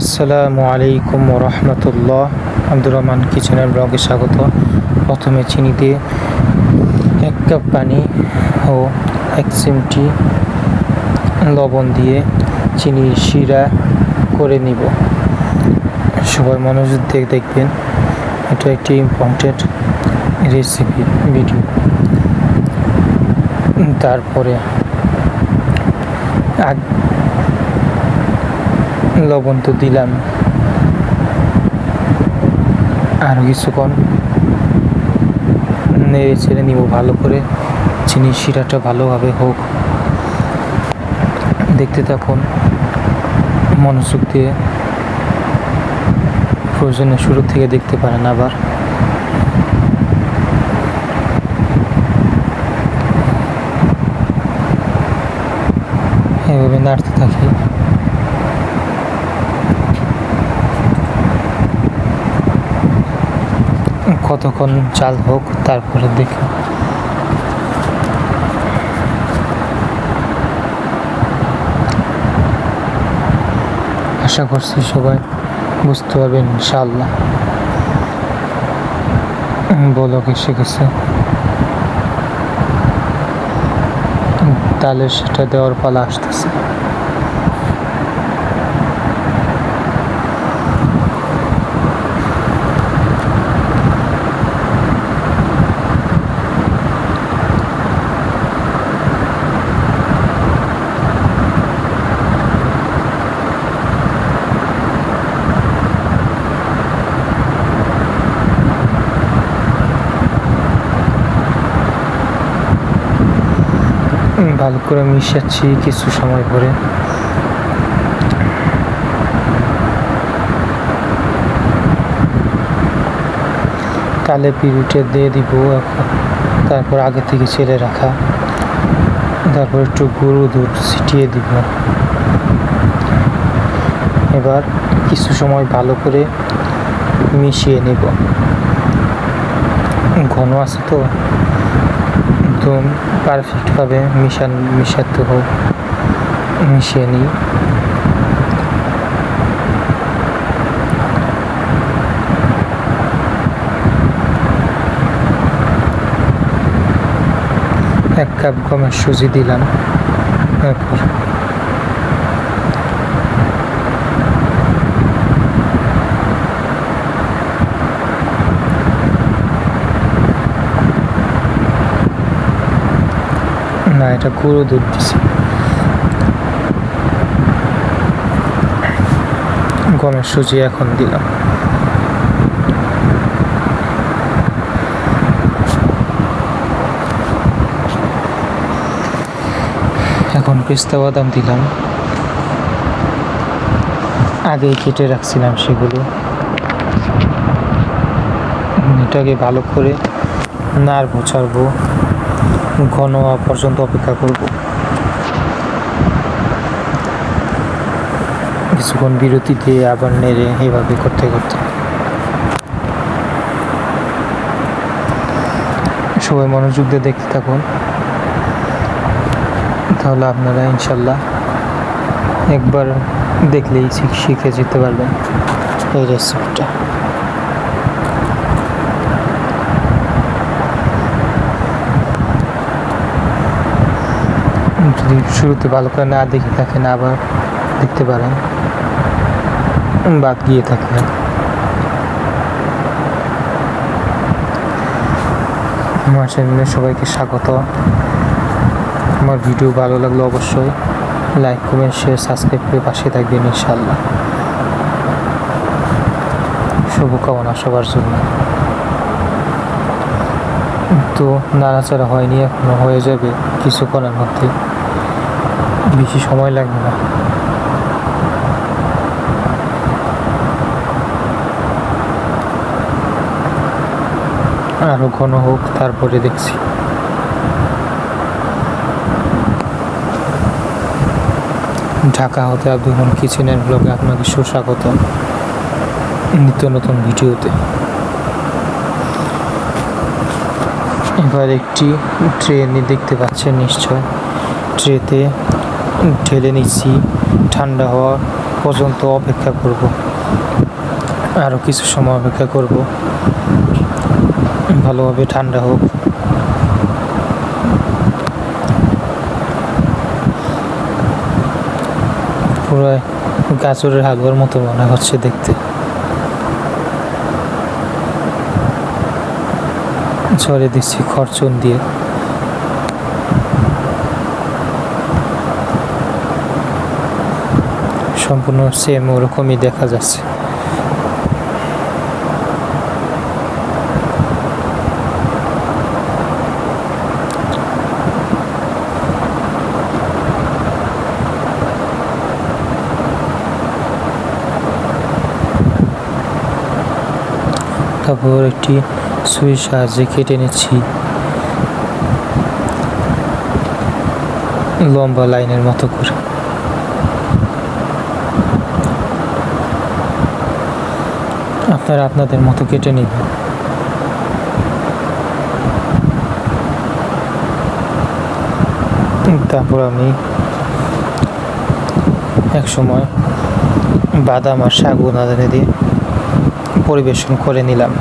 আসসালামু আলাইকুম রহমতুল্লাহ। আব্দুর রহমান কিচেনের ব্লগে স্বাগত। প্রথমে চিনি দিয়ে এক কাপ পানি ও এক চিমটি লবণ দিয়ে চিনি শিরা করে নিব। সবাই মনোযোগ দিয়ে দেখবেন। এটা একটি ইম্পর্টেন্ট রেসিপি ভিডিও তারপরে লবণ তো দিলাম। আরও কিছুক্ষণ নেড়ে ছেড়ে নিব ভালো করে। চিনির শিরাটা ভালোভাবে হোক। দেখতে থাকুন, মনোযোগ দিয়ে প্রয়োজনে শুরু থেকে দেখতে পারেন আবার। এভাবে নাড়তে থাকি। কতক্ষণ চাল হোক তারপরে দেখি আশা করছি সবাই বুঝতে পারবেন ইনশাল্লাহ বলক এসে গেছে তাহলে সেটা দেওয়ার পালা আসতেছে। ভালো করে মিশাচ্ছি কিছু সময় পরে। তালে পিড়িটা দিয়ে দিব তারপর আগে থেকে ছেড়ে রাখা। তারপর একটু গরু দুধ ছিটিয়ে দিব। এবার কিছু সময় ভালো করে মিশিয়ে নেব। ঘন আছে তো? একদম পারফেক্টভাবে মিশান মিশাতে হোক মিশিয়ে নিই। এক কাপ গমের সুজি দিলাম তারপর না এটা গুঁড়ো দুধ দিছি। গমের সুজি এখন দিলাম। এখন পেস্তা বাদাম দিলাম। আগেই কেটে রাখছিলাম সেগুলো। এটাকে ভালো করে নাড়বো, ছাড়বো। ঘন হওয়া পর্যন্ত অপেক্ষা করব। কিছুক্ষণ বিরতি দিয়ে আবার নেড়ে এইভাবে করতে করতে। সবাই মনোযোগ দিয়ে দেখতে থাকুন। তাহলে আপনারা ইনশাল্লাহ একবার দেখলেই শিখ- যেতে পারবেন এই রেসিপিটা যদি শুরুতে ভালো করে না দেখে থাকেন আবার দেখতে পারেন, বাদ গিয়ে থাকে আমার চ্যানেলে সবাইকে স্বাগত। আমার ভিডিও ভালো লাগলে অবশ্যই লাইক, কমেন্ট শেয়ার সাবস্ক্রাইব করে পাশে থাকবেন ইনশাল্লাহ শুভকামনা সবার জন্য। তো নাড়াচাড়া হয়নি, এখনও হয়ে যাবে কিছুক্ষণের মধ্যে। বেশি সময় লাগবে না। আরও ঘন হোক, তারপরে দেখছি। ঢাকা হতে আব্দুল কিচেনের ব্লগে আপনাকে সুস্বাগত নিত্য নতুন ভিডিওতে। এবার একটি ট্রেন দেখতে পাচ্ছেন নিশ্চয়। ট্রেতে ঢেলে নিচ্ছি। ঠান্ডা হওয়া পর্যন্ত অপেক্ষা করব। আরও কিছু সময় অপেক্ষা করব। ভালোভাবে ঠান্ডা হোক। পুরো গাজরের হালুয়ার মতো মনে হচ্ছে দেখতে। ঝরে দিচ্ছি খরচন দিয়ে। সম্পূর্ণ সেম ওরকমই দেখা যাচ্ছে। তারপর একটি সুই সাহায্যে কেটে নিচ্ছি। লম্বা লাইনের মতো করে। আপনারা আপনাদের মতো কেটে নেবেন। তারপর আমি এক সময় বাদাম আর শাগুন আদানে দিয়ে পরিবেশন করে নিলাম।